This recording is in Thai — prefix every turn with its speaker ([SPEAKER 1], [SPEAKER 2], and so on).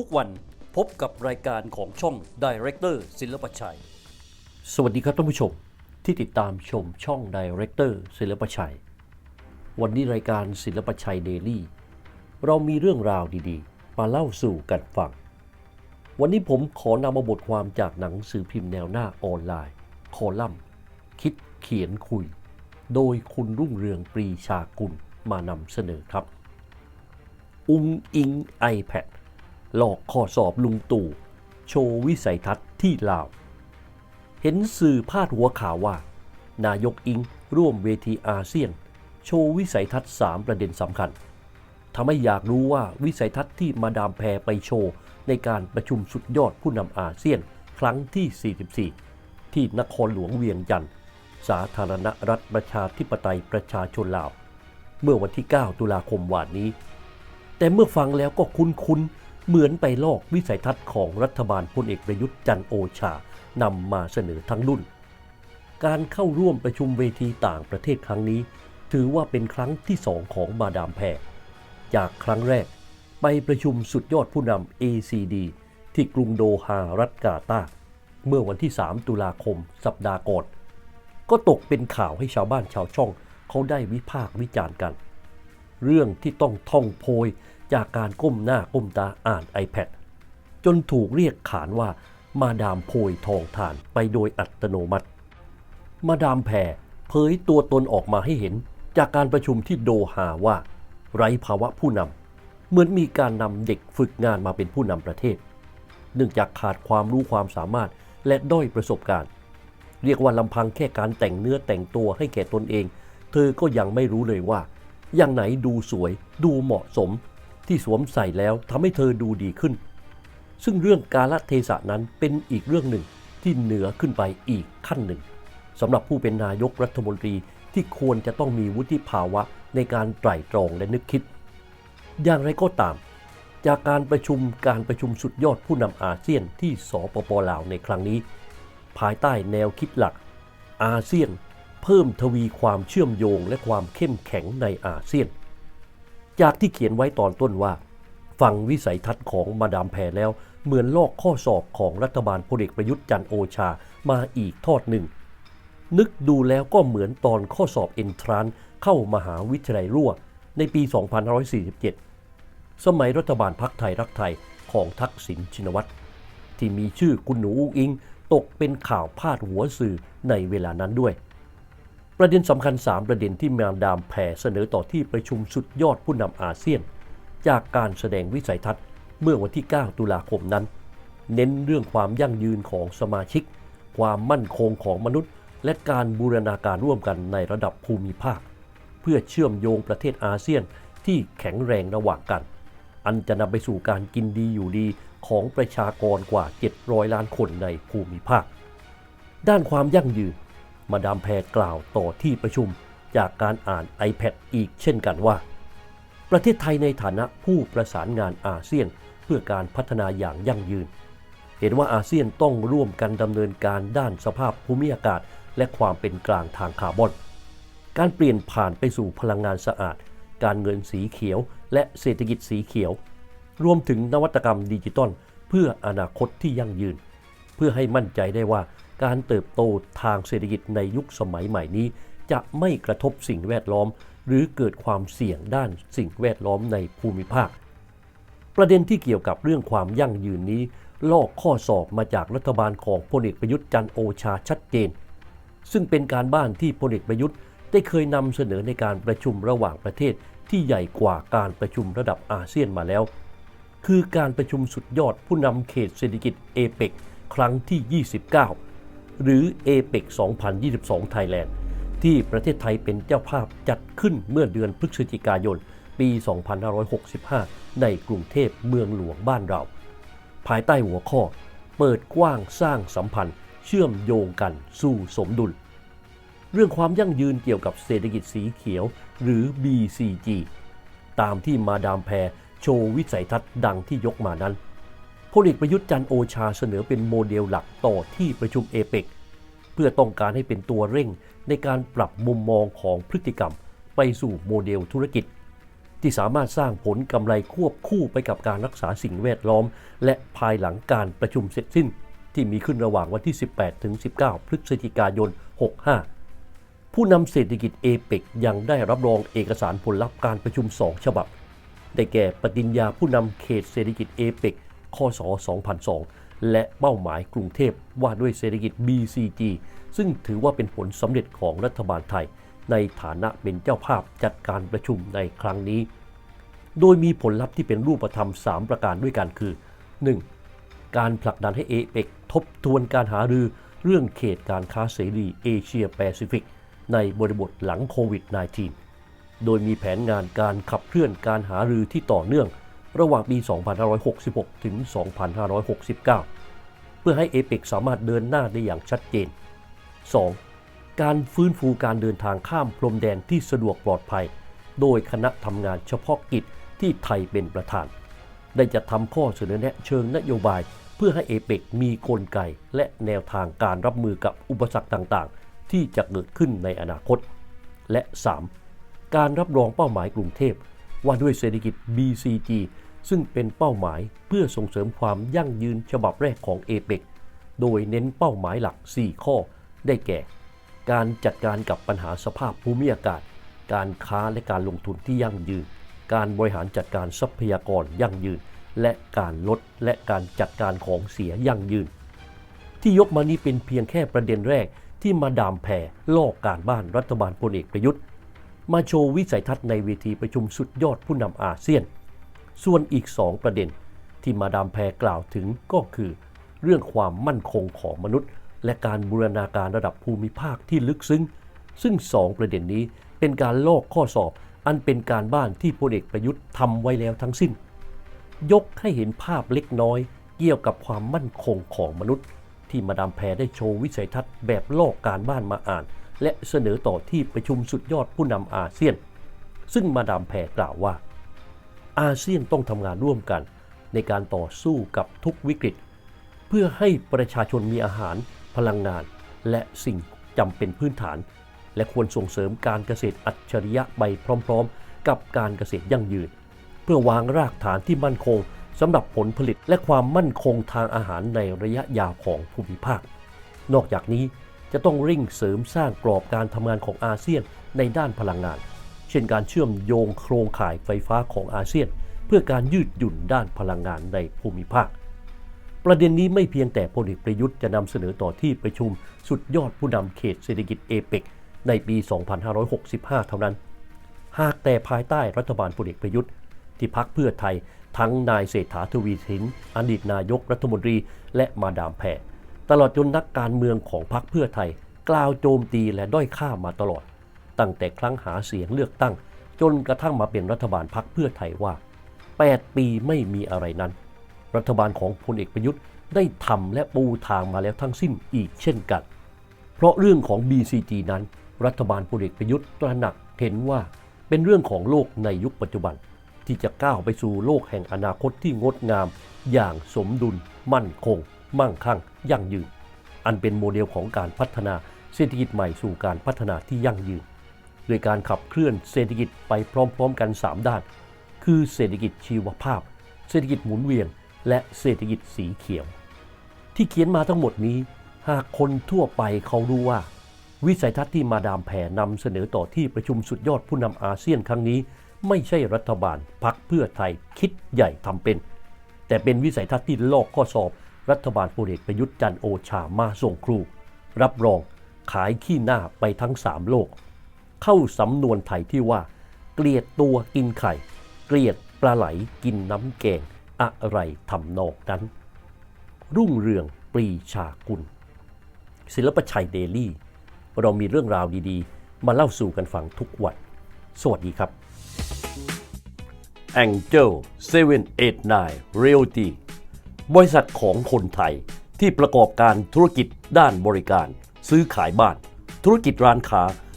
[SPEAKER 1] ทุกวันพบกับรายการของช่อง Director ศิลปชัย สวัสดีครับท่านผู้ชมที่ติดตามชมช่อง Director ศิลปชัย วันนี้รายการศิลปชัยเดลี่เรามีเรื่องราวดีๆ มาเล่าสู่กันฟัง วันนี้ผมขอนำมาบทความจากหนังสือพิมพ์แนวหน้าออนไลน์ คอลัมน์ คิดเขียนคุย โดยคุณรุ่งเรืองปรีชากุลมานำเสนอครับ อุงอิง iPad หลอกข้อสอบลุงตู่ โชว์วิสัยทัศน์ที่ลาว เห็นสื่อพาดหัวข่าวว่า นายกอิงร่วมเวทีอาเซียน โชว์วิสัยทัศน์ 3 ประเด็นสำคัญทำให้อยากรู้ว่าวิสัยทัศน์ที่มาดามแพรไปโชว์ ในการประชุมสุดยอดผู้นำอาเซียน ครั้งที่ 44 ที่นครหลวงเวียงจันทร์สาธารณรัฐประชาธิปไตยประชาชนลาว เมื่อวันที่ 9 ตุลาคมวานนี้ แต่เมื่อฟังแล้วก็คุ้นๆ เหมือนไปลอกวิสัยทัศน์ของรัฐบาลพลเอกประยุทธ์จันโอชานำมาเสนอทั้งรุ่น การเข้าร่วมประชุมเวทีต่างประเทศครั้งนี้ ถือว่าเป็นครั้งที่สองของมาดามแพรจากครั้งแรกไปประชุมสุดยอดผู้นำ ACD ที่กรุงโดฮารัฐกาตาเมื่อวันที่ 3 ตุลาคมสัปดาห์ก่อน ก็ตกเป็นข่าวให้ชาวบ้านชาวช่องเขาได้วิพากษ์วิจารณ์กัน เรื่องที่ต้องท่องโพย จากการก้มหน้าก้มตาอ่าน iPad จนถูกเรียกขานว่ามาดามโพยทองทานไปโดยอัตโนมัติ มาดามแพรเผยตัวตนออกมาให้เห็นจากการประชุมที่โดฮาว่า ไร้ภาวะผู้นำ เหมือนมีการนำเด็กฝึกงานมาเป็นผู้นำประเทศ เนื่องจากขาดความรู้ความสามารถและด้อยประสบการณ์ เรียกว่าลำพังแค่การแต่งเนื้อแต่งตัวให้แก่ตนเอง เธอก็ยังไม่รู้เลยว่า อย่างไหนดูสวย ดูเหมาะสม ที่สวมใส่แล้วทำให้เธอดูดีขึ้น ซึ่งเรื่องกาลเทศะนั้นเป็นอีกเรื่องหนึ่งที่เหนือขึ้นไปอีกขั้นหนึ่งสำหรับผู้เป็นนายกรัฐมนตรีที่ควรจะต้องมีวุฒิภาวะในการไตร่ตรองและนึกคิด อย่างไรก็ตาม จากการประชุมการประชุมสุดยอดผู้นำอาเซียนที่สปปลาวในครั้งนี้ ภายใต้แนวคิดหลัก อาเซียน เพิ่มทวีความเชื่อมโยงและความเข้มแข็งในอาเซียน จากที่เขียนไว้ตอนต้นว่า ฟังวิสัยทัศน์ของมาดามแพรแล้ว เหมือนลอกข้อสอบของรัฐบาลพลเอกประยุทธ์จันโอชามาอีกทอดหนึ่ง นึกดูแล้วก็เหมือนตอนข้อสอบเอนทรานเข้ามหาวิทยาลัยรั่ว ในปี 2547 สมัยรัฐบาลพักไทยรักไทยของทักษิณชินวัตรที่มีชื่อคุณหนูอุ้งอิง ตกเป็นข่าวพาดหัวสื่อในเวลานั้นด้วย ประเด็นสำคัญ 3 ประเด็นที่มาดามแพรเสนอต่อที่ประชุมสุดยอดผู้นำอาเซียน จากการแสดงวิสัยทัศน์เมื่อวันที่ 9 ตุลาคมนั้น เน้นเรื่องความยั่งยืนของสมาชิก ความมั่นคงของมนุษย์ และการบูรณาการร่วมกันในระดับภูมิภาค เพื่อเชื่อมโยงประเทศอาเซียนที่แข็งแรงระหว่างกัน อันจะนำไปสู่การกินดีอยู่ดีของประชากรกว่า 700 ล้านคนในภูมิภาค ด้านความยั่งยืน มาดามแพรกล่าวต่อที่ประชุมจากการอ่าน iPad อีกเช่นกันว่า ประเทศไทยในฐานะผู้ประสานงานอาเซียนเพื่อการพัฒนาอย่างยั่งยืน เห็นว่าอาเซียนต้องร่วมกันดำเนินการด้านสภาพภูมิอากาศ และความเป็นกลางทางคาร์บอน การเปลี่ยนผ่านไปสู่พลังงานสะอาด การเงินสีเขียว และเศรษฐกิจสีเขียว รวมถึงนวัตกรรมดิจิตอลเพื่ออนาคตที่ยั่งยืน เพื่อให้มั่นใจได้ว่า การเติบโตทางเศรษฐกิจในยุคสมัยใหม่นี้ จะไม่กระทบสิ่งแวดล้อม หรือเกิดความเสี่ยงด้านสิ่งแวดล้อมในภูมิภาค ประเด็นที่เกี่ยวกับเรื่องความยั่งยืนนี้ ลอกข้อสอบมาจากรัฐบาลของพลเอกประยุทธ์จันโอชาชัดเจน ซึ่งเป็นการบ้านที่พลเอกประยุทธ์ได้เคยนำเสนอในการประชุมระหว่างประเทศที่ใหญ่กว่าการประชุมระดับอาเซียนมาแล้ว คือการประชุมสุดยอดผู้นำเขตเศรษฐกิจเอเปกครั้งที่ 29 หรือ APEC 2022 Thailand ที่ประเทศไทยเป็นเจ้าภาพจัดขึ้นเมื่อเดือนพฤศจิกายน ปี 2565 ในกรุงเทพเมืองหลวงบ้านเรา ภายใต้หัวข้อ เปิดกว้างสร้างสัมพันธ์ เชื่อมโยงกันสู่สมดุล เรื่องความยั่งยืนเกี่ยวกับเศรษฐกิจสีเขียว หรือ BCG ตามที่มาดามแพรโชว์วิสัยทัศน์ดังที่ยกมานั้น พลเอกประยุทธ์จันโอชาเสนอเป็นโมเดลหลักต่อที่ประชุมเอเปกเพื่อต้องการให้เป็นตัวเร่งในการปรับมุมมองของพฤติกรรม ไปสู่โมเดลธุรกิจ ที่สามารถสร้างผลกำไรควบคู่ไปกับการรักษาสิ่งแวดล้อม และภายหลังการประชุมเสร็จสิ้น ที่มีขึ้นระหว่างวันที่ 18 ถึง 19 พฤศจิกายน 65 ผู้นำเศรษฐกิจเอเปกยังได้รับรองเอกสารผลลัพธ์การประชุม 2 ฉบับ ได้แก่ปฏิญญาผู้นำเขตเศรษฐกิจเอเปก คศ 2002 และเป้าหมายกรุงเทพว่าด้วยเศรษฐกิจ BCG ซึ่งถือว่าเป็นผลสำเร็จของรัฐบาลไทย ในฐานะเป็นเจ้าภาพจัดการประชุมในครั้งนี้ โดยมีผลลัพธ์ที่เป็นรูปธรรม 3 ประการด้วยกันคือ 1. การผลักดันให้เอเปกทบทวนการหารือเรื่องเขตการค้าเสรีเอเชียแปซิฟิกในบริบทหลังโควิด -19 โดยมีแผนงานการขับเคลื่อนการหารือที่ต่อเนื่อง ระหว่างปี 2566 ถึง 2569 เพื่อให้เอเปกสามารถเดินหน้าได้อย่างชัดเจน 2. การฟื้นฟูการเดินทางข้ามพรมแดนที่สะดวกปลอดภัย โดยคณะทำงานเฉพาะกิจที่ไทยเป็นประธาน ได้จัดทำข้อเสนอแนะเชิงนโยบาย เพื่อให้เอเปกมีกลไกและแนวทางการรับมือกับอุปสรรคต่างๆ ที่จะเกิดขึ้นในอนาคต และ 3. การรับรองเป้าหมายกรุงเทพว่าด้วยเศรษฐกิจ BCG ซึ่งเป็นเป้าหมายเพื่อส่งเสริมความยั่งยืนฉบับแรกของเอเปกโดยเน้นเป้าหมายหลัก 4 ข้อ ได้แก่ การจัดการกับปัญหาสภาพภูมิอากาศ การค้าและการลงทุนที่ยั่งยืน การบริหารจัดการทรัพยากรยั่งยืน และการลดและการจัดการของเสียยั่งยืน ที่ยกมานี้เป็นเพียงแค่ประเด็นแรกที่มาดามแผ่ลอกการบ้านรัฐบาลพลเอกประยุทธ์ มาโชว์วิสัยทัศน์ในเวทีประชุมสุดยอดผู้นำอาเซียน ส่วนอีก 2 ประเด็น ที่มาดามแพรกล่าวถึงก็คือ เรื่องความมั่นคงของมนุษย์ และการบูรณาการระดับภูมิภาคที่ลึกซึ้ง ซึ่ง 2 ประเด็นนี้เป็นการลอกข้อสอบ อันเป็นการบ้านที่พลเอกประยุทธ์ทำไว้แล้วทั้งสิ้น ยกให้เห็นภาพเล็กน้อย เกี่ยวกับความมั่นคงของมนุษย์ ที่มาดามแพรได้โชว์วิสัยทัศน์แบบลอกการบ้านมาอ่าน และเสนอต่อที่ประชุมสุดยอดผู้นำอาเซียน ซึ่งมาดามแพรกล่าวว่า อาเซียนต้องทำงานร่วมกัน ในการต่อสู้กับทุกวิกฤต เพื่อให้ประชาชนมีอาหาร พลังงาน และสิ่งจำเป็นพื้นฐาน และควรส่งเสริมการเกษตรอัจฉริยะไปพร้อมๆ กับการเกษตรยั่งยืน เพื่อวางรากฐานที่มั่นคงสำหรับผลผลิตและความมั่นคงทางอาหารในระยะยาวของภูมิภาค นอกจากนี้จะต้องเร่งเสริมสร้างกรอบการทำงานของอาเซียนในด้านพลังงาน ช่นการเชื่อมโยงโครงข่ายไฟฟ้าของอาเซียน เพื่อการยืดหยุ่นด้านพลังงานในภูมิภาค ประเด็นนี้ไม่เพียงแต่พลเอกประยุทธ์จะนำเสนอต่อที่ประชุมสุดยอดผู้นำเขตเศรษฐกิจเอเปกในปี 2565 เท่านั้น หากแต่ภายใต้รัฐบาลพลเอกประยุทธ์ ที่พักเพื่อไทยทั้งนายเศรษฐาทวีสินอดีตนายกรัฐมนตรี และมาดามแพรตลอดจนนักการเมืองของพักเพื่อไทย กล่าวโจมตีและด้อยค่ามาตลอด ตั้งแต่ครั้งหาเสียงเลือกตั้ง จนกระทั่งมาเป็นรัฐบาลพักเพื่อไทยว่า 8 ปีไม่มีอะไรนั้น รัฐบาลของพลเอกประยุทธ์ได้ทำและปูทางมาแล้วทั้งสิ้นอีกเช่นกัน เพราะเรื่องของ BCG นั้น รัฐบาลพลเอกประยุทธ์ตระหนักเห็นว่าเป็นเรื่องของโลกในยุคปัจจุบัน ที่จะก้าวไปสู่โลกแห่งอนาคตที่งดงาม อย่างสมดุล มั่นคง มั่งคั่ง ยั่งยืน อันเป็นโมเดลของการพัฒนาเศรษฐกิจใหม่สู่การพัฒนาที่ยั่งยืน โดยการขับเคลื่อนเศรษฐกิจไปพร้อมๆกัน 3 ด้าน คือเศรษฐกิจชีวภาพ เศรษฐกิจหมุนเวียน และเศรษฐกิจสีเขียว ที่เขียนมาทั้งหมดนี้ หากคนทั่วไปเขารู้ว่า วิสัยทัศน์ที่มาดามแผ่นำเสนอต่อที่ประชุมสุดยอดผู้นำอาเซียนครั้งนี้ ไม่ใช่รัฐบาลพักเพื่อไทยคิดใหญ่ทำเป็น แต่เป็นวิสัยทัศน์ที่ลอกข้อสอบรัฐบาลพลเอกประยุทธ์จันโอชามาส่งครู รับรองขายขี้หน้าไปทั้งสามโลก เข้าสำนวนไทยที่ว่า เกลียดตัวกินไข่ เกลียดปลาไหลกินน้ำแกง อะไรทำนองนั้น รุ่งเรืองปรีชากุล ศิลปชัยเดลี่ เรามีเรื่องราวดีๆ มาเล่าสู่กันฟังทุกวัน สวัสดีครับ Angel 789 Realty บริษัทของคนไทยที่ประกอบการธุรกิจด้านบริการ ซื้อขายบ้าน ธุรกิจร้านค้า